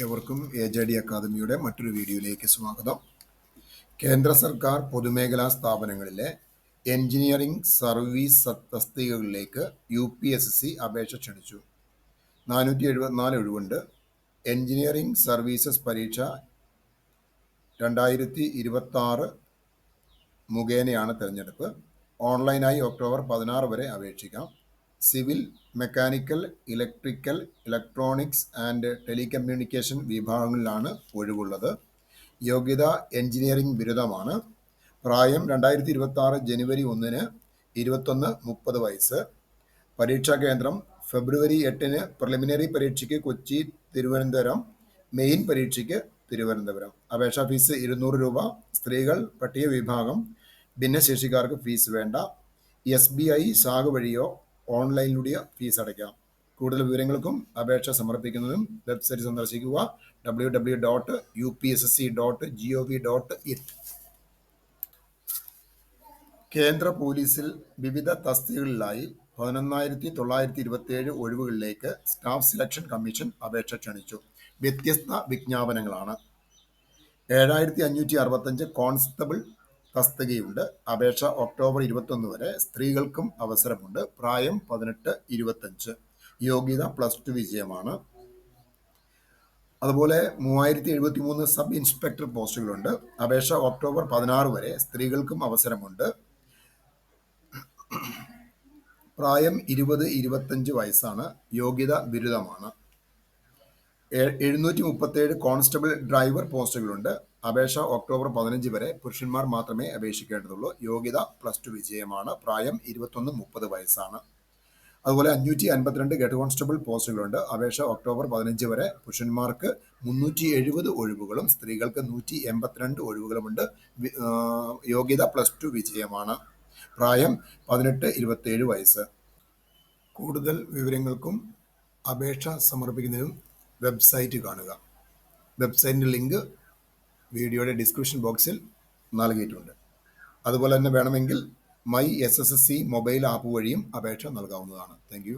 എല്ലാവർക്കും A J D അക്കാദമിയുടെ മറ്റൊരു വീഡിയോയിലേക്ക് സ്വാഗതം. കേന്ദ്ര സർക്കാർ പൊതുമേഖലാ സ്ഥാപനങ്ങളിലെ എഞ്ചിനീയറിംഗ് സർവീസ് തസ്തികകളിലേക്ക് യു പി എസ് സി അപേക്ഷ ക്ഷണിച്ചു. നാനൂറ്റി എഴുപത്തിനാല് ഒഴിവുണ്ട്. എഞ്ചിനീയറിംഗ് സർവീസസ് പരീക്ഷ രണ്ടായിരത്തി ഇരുപത്തി ആറ് മുഖേനയാണ് തിരഞ്ഞെടുപ്പ്. ഓൺലൈനായി ഒക്ടോബർ പതിനാറ് വരെ അപേക്ഷിക്കാം. Civil mechanical electrical electronics and telecommunication വിഭാഗങ്ങളിലാണ് ഒഴിവുള്ളത്. യോഗ്യത എഞ്ചിനീയറിംഗ് ബിരുദമാണ്. പ്രായം രണ്ടായിരത്തി ഇരുപത്തി ആറ് ജനുവരി ഒന്നിന് ഇരുപത്തൊന്ന് മുപ്പത് വയസ്സ്. പരീക്ഷാ കേന്ദ്രം ഫെബ്രുവരി എട്ടിന് പ്രിലിമിനറി പരീക്ഷയ്ക്ക് കൊച്ചി തിരുവനന്തപുരം മെയിൻ പരീക്ഷയ്ക്ക് തിരുവനന്തപുരം. അപേക്ഷാ ഫീസ് ഇരുന്നൂറ് രൂപ. സ്ത്രീകൾ പട്ടിക വിഭാഗം ഭിന്നശേഷിക്കാർക്ക് ഫീസ് വേണ്ട. എസ് ബി ഐ ശാഖ വഴിയോ ഓൺലൈനിലൂടെ ഫീസ് അടയ്ക്കാം. കൂടുതൽ വിവരങ്ങൾക്കും അപേക്ഷ സമർപ്പിക്കുന്നതും വെബ്സൈറ്റ് സന്ദർശിക്കുക. W W dot U P S S C dot G O V dot in കേന്ദ്ര പോലീസിൽ വിവിധ തസ്തികകളിലായി പതിനൊന്നായിരത്തി തൊള്ളായിരത്തി ഇരുപത്തിയേഴ് ഒഴിവുകളിലേക്ക് സ്റ്റാഫ് സെലക്ഷൻ കമ്മീഷൻ അപേക്ഷ ക്ഷണിച്ചു. വ്യത്യസ്ത വിജ്ഞാപനങ്ങളാണ്. ഏഴായിരത്തി അഞ്ഞൂറ്റി അറുപത്തഞ്ച് കോൺസ്റ്റബിൾ തസ്തികയുണ്ട്. അപേക്ഷ ഒക്ടോബർ ഇരുപത്തൊന്ന് വരെ സ്ത്രീകൾക്കും അവസരമുണ്ട്. പ്രായം പതിനെട്ട് ഇരുപത്തഞ്ച്. യോഗ്യത പ്ലസ് ടു വിജയമാണ്. അതുപോലെ മൂവായിരത്തി എഴുപത്തി മൂന്ന് സബ് ഇൻസ്പെക്ടർ പോസ്റ്റുകളുണ്ട്. അപേക്ഷ ഒക്ടോബർ പതിനാറ് വരെ സ്ത്രീകൾക്കും അവസരമുണ്ട്. പ്രായം ഇരുപത് ഇരുപത്തഞ്ച് വയസ്സാണ്. യോഗ്യത ബിരുദമാണ്. എഴുന്നൂറ്റി മുപ്പത്തേഴ് കോൺസ്റ്റബിൾ ഡ്രൈവർ പോസ്റ്റുകളുണ്ട്. അപേക്ഷ ഒക്ടോബർ പതിനഞ്ച് വരെ പുരുഷന്മാർ മാത്രമേ അപേക്ഷിക്കേണ്ടതുള്ളൂ. യോഗ്യത പ്ലസ് ടു വിജയമാണ്. പ്രായം ഇരുപത്തൊന്ന് മുപ്പത് വയസ്സാണ്. അതുപോലെ അഞ്ഞൂറ്റി അൻപത്തിരണ്ട് ഗെറ്റ് കോൺസ്റ്റബിൾ പോസ്റ്റുകളുണ്ട്. അപേക്ഷ ഒക്ടോബർ പതിനഞ്ച് വരെ പുരുഷന്മാർക്ക് മുന്നൂറ്റി എഴുപത് ഒഴിവുകളും സ്ത്രീകൾക്ക് നൂറ്റി എൺപത്തിരണ്ട് ഒഴിവുകളുമുണ്ട്. യോഗ്യത പ്ലസ് ടു വിജയമാണ്. പ്രായം പതിനെട്ട് ഇരുപത്തേഴ് വയസ്സ്. കൂടുതൽ വിവരങ്ങൾക്കും അപേക്ഷ സമർപ്പിക്കുന്നതിനും വെബ്സൈറ്റ് കാണുക. വെബ്സൈറ്റിന്റെ ലിങ്ക് വീഡിയോയുടെ ഡിസ്ക്രിപ്ഷൻ ബോക്സിൽ നൽകിയിട്ടുണ്ട്. അതുപോലെ തന്നെ വേണമെങ്കിൽ my S S S C mobile app വഴിയും അപേക്ഷ നൽകാവുന്നതാണ്. താങ്ക്